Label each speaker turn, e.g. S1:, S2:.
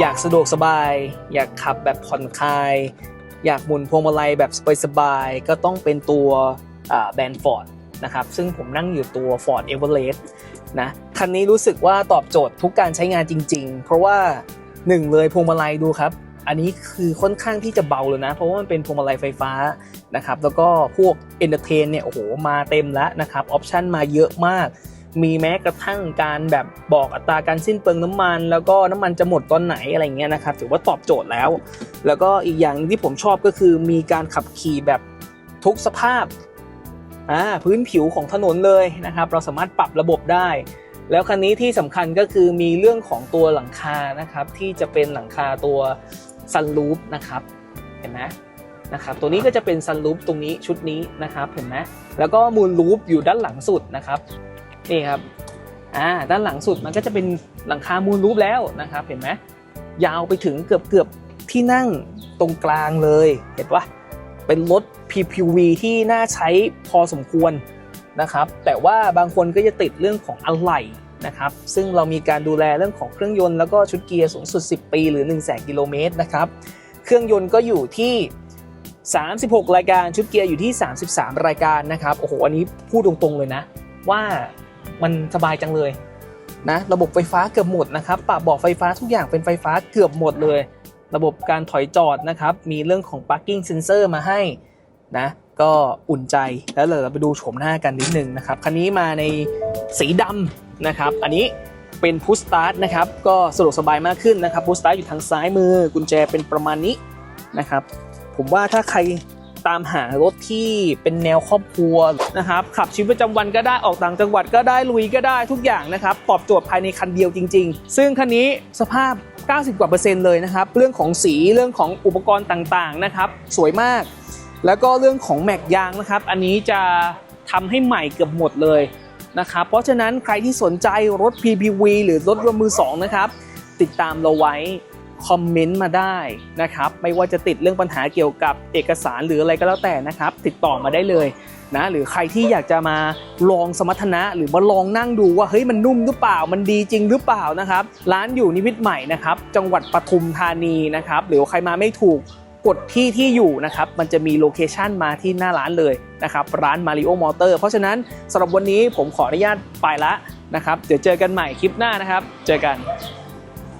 S1: อยากสะดวกสบาย อยากขับแบบผ่อนคลาย อยากหมุนพวงมาลัยแบบสบายๆก็ต้องเป็นตัวแบรนด์ฟอร์ดนะครับซึ่งผมนั่งอยู่ตัว Ford Everest นะคันนี้รู้สึกว่าตอบโจทย์ทุกการใช้งานจริง ๆ เพราะว่าหนึ่งเลยพวงมาลัยดูครับ อันนี้คือค่อนข้างที่จะเบาเลยนะ เพราะว่ามันเป็นพวงมาลัยไฟฟ้านะครับแล้วก็พวกเอนเตอร์เทนเนี่ยโอ้โหมาเต็มแล้วนะครับออปชันมาเยอะมาก มีแม้กระทั่งการแบบบอกอัตราการสิ้นเปลืองน้ำมัน แล้วก็น้ำมันจะหมดตอนไหนอะไรเงี้ยนะครับถือว่าตอบโจทย์แล้ว แล้วก็อีกอย่างที่ผมชอบก็คือมีการขับขี่แบบทุกสภาพอ่าพื้นผิวของถนนเลยนะครับ เราสามารถปรับระบบได้ แล้วคันนี้ที่สำคัญก็คือมีเรื่องของตัวหลังคานะครับ ที่จะเป็นหลังคาตัวซันรูฟนะครับเห็นไหมนะครับตัวนี้ก็จะเป็นซันรูฟตรงนี้ชุดนี้นะครับเห็นไหมแล้วก็มูลรูฟอยู่ด้านหลังสุดนะครับ นี่ครับอ่าด้านหลังสุดมันก็จะเป็นหลังคามูลรูปแล้วนะครับ เห็นไหมยาวไปถึงเกือบเกือบที่นั่งตรงกลางเลยเห็นปะเป็นรถ PPV ที่น่าใช้พอสมควรนะครับ แต่ว่าบางคนก็จะติดเรื่องของอะไหล่นะครับ ซึ่งเรามีการดูแลเรื่องของเครื่องยนต์แล้วก็ชุดเกียร์สูงสุด 10 ปีหรือ 1 0 0 0 0 0กิโลเมตรนะครับ เครื่องยนต์ก็อยู่ที่ 36 รายการชุดเกียร์อยู่ที่ 33 รายการนะครับ โอ้โห อันนี้พูดตรงๆเลยนะ ว่า มันสบายจังเลยนะระบบไฟฟ้าเกือบหมดนะครับปรับเบอกไฟฟ้าทุกอย่างเป็นไฟฟ้าเกือบหมดเลย ระบบการถอยจอดนะครับ มีเรื่องของ parking sensor มาให้นะก็อุ่นใจแล้วเราไปดูโฉมหน้ากันนิดนึงนะครับ คันนี้มาในสีดำนะครับ อันนี้เป็นพุ s สตาร์ทนะครับ ก็สะดวกสบายมากขึ้นนะครับพุ s สตาร์ทอยู่ทางซ้ายมือ กุญแจเป็นประมาณนี้นะครับ ผมว่าถ้าใคร ตามหารถที่เป็นแนวครอบครัวนะครับขับชีวิตประจำวันก็ได้ออกต่างจังหวัดก็ได้ลุยก็ได้ทุกอย่างนะครับตอบโจทย์ภายในคันเดียวจริง ๆ ซึ่งคันนี้สภาพ 90 กว่าเปอร์เซ็นต์เลยนะครับเรื่องของสีเรื่องของอุปกรณ์ต่างๆนะครับสวยมาก แล้วก็เรื่องของแม็กยางนะครับ อันนี้จะทำให้ใหม่เกือบหมดเลยนะครับเพราะฉะนั้นใครที่สนใจรถ PPV หรือรถยนต์มือสองนะครับติดตามเราไว้ คอมเมนต์มาได้นะครับไม่ว่าจะติดเรื่องปัญหาเกี่ยวกับเอกสารหรืออะไรก็แล้วแต่นะครับ ติดต่อมาได้เลยนะหรือใครที่อยากจะมาลองสมรรถนะหรือมาลองนั่งดูว่าเฮ้ยมันนุ่มหรือเปล่ามันดีจริงหรือเปล่านะครับ ร้านอยู่นิมิตใหม่นะครับ จังหวัดปทุมธานีนะครับ หรือใครมาไม่ถูกกดที่ที่อยู่นะครับ มันจะมีโลเคชันมาที่หน้าร้านเลยนะครับ ร้าน Mario Motor เพราะฉะนั้นสำหรับวันนี้ผมขออนุญาตไปละนะครับ เดี๋ยวเจอกันใหม่คลิปหน้านะครับ เจอกัน